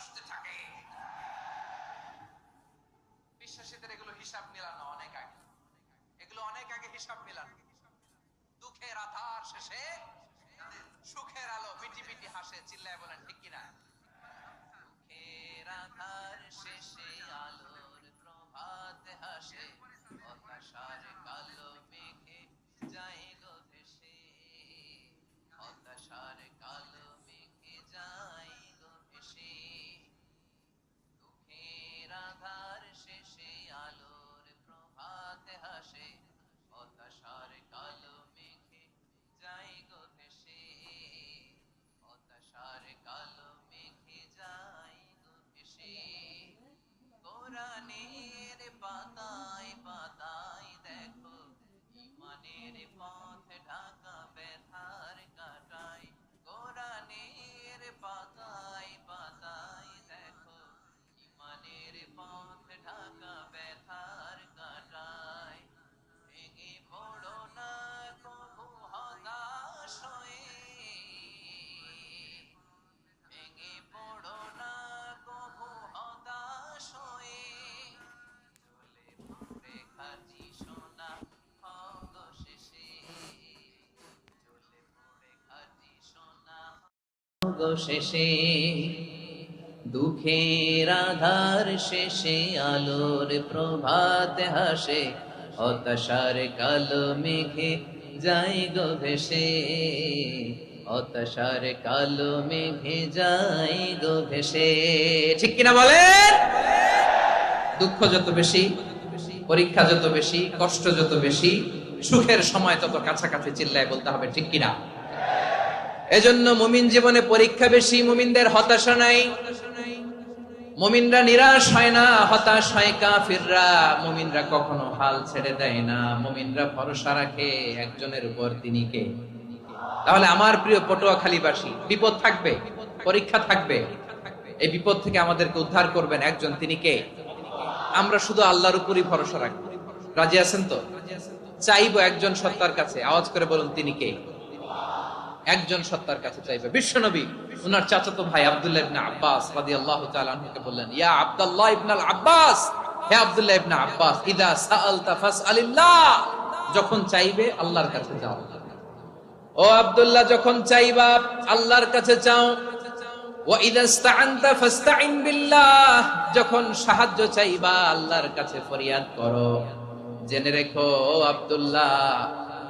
আসতে থাকে। বিশ্বাসীদের এগুলো হিসাব মেলানো অনেক আগে। এগুলো অনেক আগে হিসাব মেলানো। দুঃখের আধার শেষে সুখের আলো মিটি মিটি হাসে, চিল্লায় বলেন, ঠিক কিনা? দুঃখের আধার শেষে অবশেষে দুঃখের আধার শেষে, আলোর প্রভাত হাসে, হতাশার কালো মেঘে যাই গো ভেসে। হতাশার কালো মেঘে যাই গো ভেসে। ঠিক কিনা বলেন? দুঃখ যত বেশি, পরীক্ষা যত বেশি, কষ্ট যত বেশি, সুখের সময় তত কাছাকাছি চিল্লায় বলতে হবে, ঠিক কিনা? এজন্য মুমিন জীবনে পরীক্ষা বেশি, মুমিনদের হতাশা নাই। মুমিনরা নিরাশ হয় না, হতাশ হয় কাফিররা। মুমিনরা কখনো হাল ছেড়ে দেয় না। মুমিনরা ভরসা রাখে একজনের উপর তিনি কে? তাহলে আমার প্রিয় পটুয়াখালীবাসী, বিপদ থাকবে, পরীক্ষা থাকবে। এই বিপদ থেকে আমাদেরকে উদ্ধার করবেন একজন, তিনি কে? আমরা শুধু আল্লাহর উপরই ভরসা রাখব। রাজি আছেন তো? চাইব একজন সত্তার কাছে। আওয়াজ করে বলুন, তিনি কে? একজন সত্তার কাছে চাইবে। বিশ্বনবী উনার চাচাতো ভাই আব্দুল্লাহ ইবনে আব্বাস রাদিয়াল্লাহু তাআলা আনহুকে বললেন, ইয়া আব্দুল্লাহ ইবনে আল আব্বাস, হে আব্দুল্লাহ ইবনে আব্বাস, ইদা সাআলতা ফাসআলিল্লাহ। যখন চাইবে আল্লাহর কাছে যাও। ও আব্দুল্লাহ, যখন চাইবা আল্লাহর কাছে চাও যখন সাহায্য চাইবা আল্লাহর কাছে ফরিয়াদ করো। জেনে রেখো, ও আব্দুল্লাহ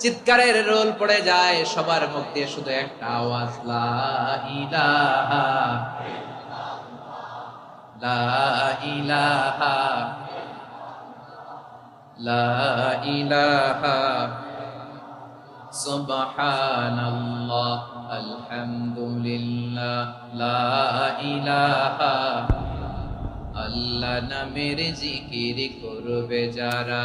চিৎকারের রোল পড়ে যায়, সবার মুখ দিয়ে শুধু একটা আওয়াজ, লা ইলাহা লা ইলাহা লা আল্লাহ জিকির করবে যারা।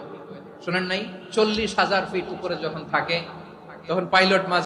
শোনেন নাই চল্লিশ হাজার ফিট উপরে যখন থাকে তখন পাইলট মাঝে